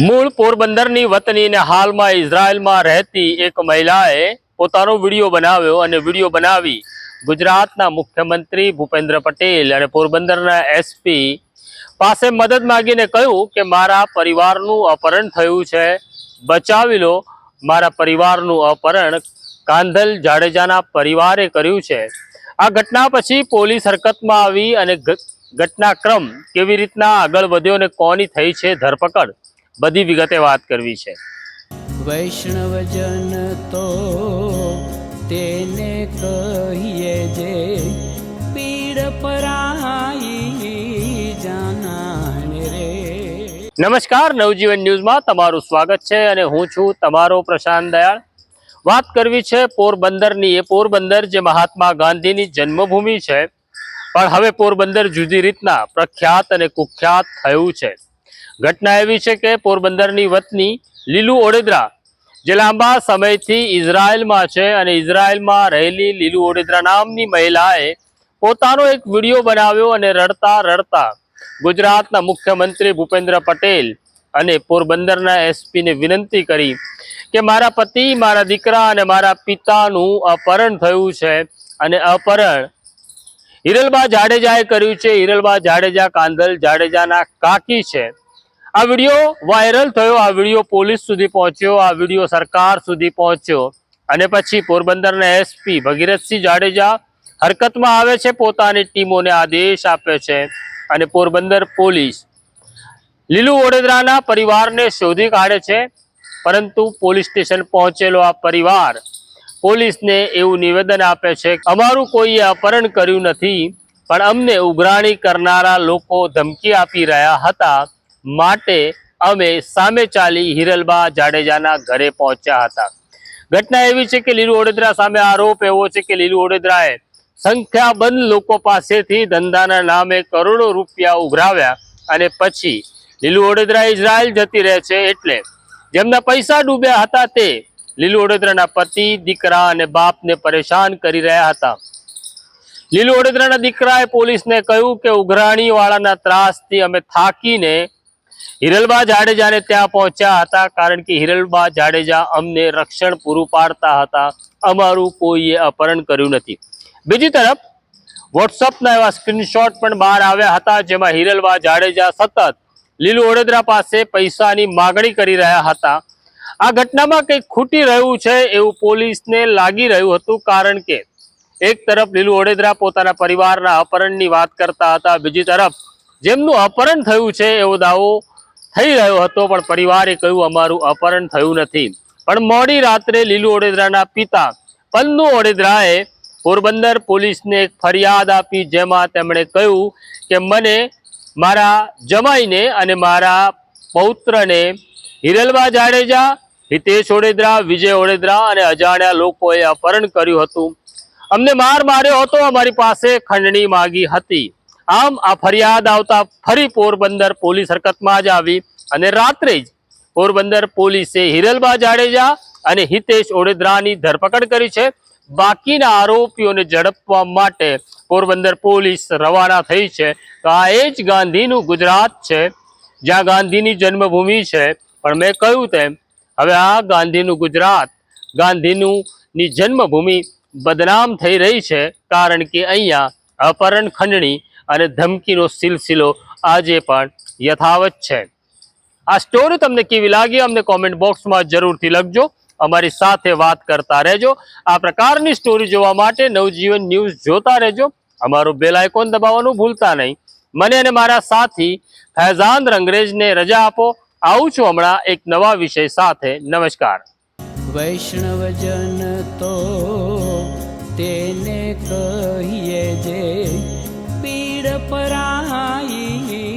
મૂળ પોરબંદરની વતની અને હાલમાં ઇઝરાયલમાં રહેતી એક મહિલાએ પોતાનો વીડિયો બનાવ્યો અને વીડિયો બનાવી ગુજરાતના મુખ્યમંત્રી ભૂપેન્દ્ર પટેલ અને પોરબંદરના એસપી પાસે મદદ માગીને કહ્યું કે, મારા પરિવારનું અપહરણ થયું છે. બચાવી લો. મારા પરિવારનું અપહરણ કાંધલ જાડેજાના પરિવારે કર્યું છે. આ ઘટના પછી પોલીસ હરકતમાં આવી અને ઘટનાક્રમ કેવી રીતના આગળ વધ્યો અને કોની થઈ છે ધરપકડ? બધી વિગતે વાત કરવી છે. વૈષ્ણવજન તો તેને કહીએ જે પીડ પરાઈ જાનાને રે. નમસ્કાર નવજીવન ન્યૂઝમાં તમારું સ્વાગત છે અને હું છું તમારો પ્રશાંત દયાળ. વાત કરવી છે પોરબંદરની. એ પોરબંદર જે મહાત્મા ગાંધીની જન્મભૂમિ છે. પણ હવે પોરબંદર જુદી રીતના પ્રખ્યાત અને કુખ્યાત થયું છે. ઘટના એવી છે કે પોરબંદરની વતની લીલુ ઓડેદરા જે લાંબા સમયથી ઇઝરાયલમાં છે અને ઇઝરાયલમાં રહેલી લીલુ ઓડેદરા નામની મહિલાએ પોતાનો એક વીડિયો બનાવ્યો અને રડતા રડતા ગુજરાતના મુખ્યમંત્રી ભૂપેન્દ્ર પટેલ અને પોરબંદરના એસપીને વિનંતી કરી કે મારા પતિ, મારા દીકરા અને મારા પિતાનું અપહરણ થયું છે અને અપહરણ હિરલબા જાડેજાએ કર્યું છે. હિરલબા જાડેજા કાંધલ જાડેજાના કાકી છે. આ વીડિયો વાયરલ થયો, આ વીડિયો પોલીસ સુધી પહોંચ્યો, આ વીડિયો સરકાર સુધી પહોંચ્યો. અને પછી પોરબંદરના એસપી ભગીરથસિંહ જાડેજા હરકતમાં આવે છે, પોતાની ટીમોને આદેશ આપે છે. અને પોરબંદર પોલીસ લીલુ વડોદરાના પરિવારને શોધી કાઢે છે, પરંતુ પોલીસ સ્ટેશન પહોંચેલો આ પરિવાર પોલીસને એવું નિવેદન આપે છે અમારું કોઈએ અપહરણ કર્યું નથી, પણ અમને ઉઘરાણી કરનારા લોકો ધમકી આપી રહ્યા હતા. માટે અમે સામે ચાલી હિરલબા જાડેજાના ઘરે પહોંચ્યા હતા. ઘટના એવી છે કે લીલુ ઓડેદરા સામે આરોપ એવો છે કે લીલુ ઓડેદરાએ સંખ્યાબંધ લોકો પાસેથી ધંધાના નામે કરોડો રૂપિયા ઉઘરાવ્યા અને પછી લીલુ ઓડેદરા ઇઝરાયલ જતી રહે છે એટલે જેમના પૈસા ડૂબ્યા હતા તે લીલુ વડોદરાના પતિ, દીકરા અને બાપને પરેશાન કરી રહ્યા હતા. લીલુ ઓડેદરાના દીકરાએ પોલીસને કહ્યું કે ઉઘરાણી વાળાના ત્રાસથી અમે થાકીને હિરલબા જાડેજાને ત્યાં પહોંચ્યા હતા કારણ કે હિરલબા જાડેજા અમને રક્ષણ પૂરું પાડતા હતા. અમારું કોઈએ અપહરણ કર્યું નથી. બીજી તરફ, વોટ્સઅપના એવા સ્ક્રીનશોટ પણ બહાર આવ્યા હતા જેમાં હિરલબા જાડેજા સતત લીલુ ઓડેદરા પાસે પૈસાની માગણી કરી રહ્યા હતા. આ ઘટનામાં કંઈક ખૂટી રહ્યું છે એવું પોલીસને લાગી રહ્યું હતું કારણ કે એક તરફ લીલુ ઓડેદરા પોતાના પરિવારના અપહરણની વાત કરતા હતા. બીજી તરફ, જેમનું અપહરણ થયું છે એવો દાવો થઈ રહ્યો હતો, પણ પરિવારે કહ્યું, અમારું અપહરણ થયું નથી. પણ મોડી રાત્રે લીલુ ઓડેદરાના પિતા પન્નુ ઓડેદરાએ પોરબંદર પોલીસને એક ફરિયાદ આપી, જેમાં તેમણે કહ્યું કે, મને મારા જમાઈને અને મારા પૌત્રને હિરલવા જાડેજા, હિતેશ ઓડેદરા, વિજય ઓડેદરા અને અજાણ્યા લોકોએ અપહરણ કર્યું હતું. અમને માર માર્યો હતો, અમારી પાસે ખંડણી માગી હતી. આમ આ ફરિયાદ આવતા ફરી પોરબંદર પોલીસ હરકતમાં જ આવી અને રાત્રે જ પોરબંદર પોલીસે હિરલબા જાડેજા અને હિતેશ ઓડેદરાની ધરપકડ કરી છે. બાકીના આરોપીઓને ઝડપવા માટે પોરબંદર પોલીસ રવાના થઈ છે. તો આ એ જ ગાંધીનું ગુજરાત છે. જ્યાં ગાંધીની જન્મભૂમિ છે. પણ મેં કહ્યું તેમ, હવે આ ગાંધીનું ગુજરાત ગાંધીનું જન્મભૂમિ બદનામ થઈ રહી છે. કારણ કે અહીંયા અપહરણ ખંડણી અને ધમકીનો સિલસિલો આજે પણ યથાવત છે. આ સ્ટોરી તમને કેવી લાગી અમને કોમેન્ટ બોક્સમાં જરૂરથી લખજો. અમારી સાથે વાત કરતા રહેજો. આ પ્રકારની સ્ટોરી જોવા માટે નવજીવન ન્યૂઝ જોતા રહેજો. અમારું બેલ આઇકોન દબાવવાનું ભૂલતા નહીં. મને અને મારા સાથી ફૈઝાન રંગરેજને રજા આપો. આવું છું હમણાં એક નવા વિષય સાથે. નમસ્કાર. વૈષ્ણવજન તો તેને કહીએ જે પીડ પરાઈ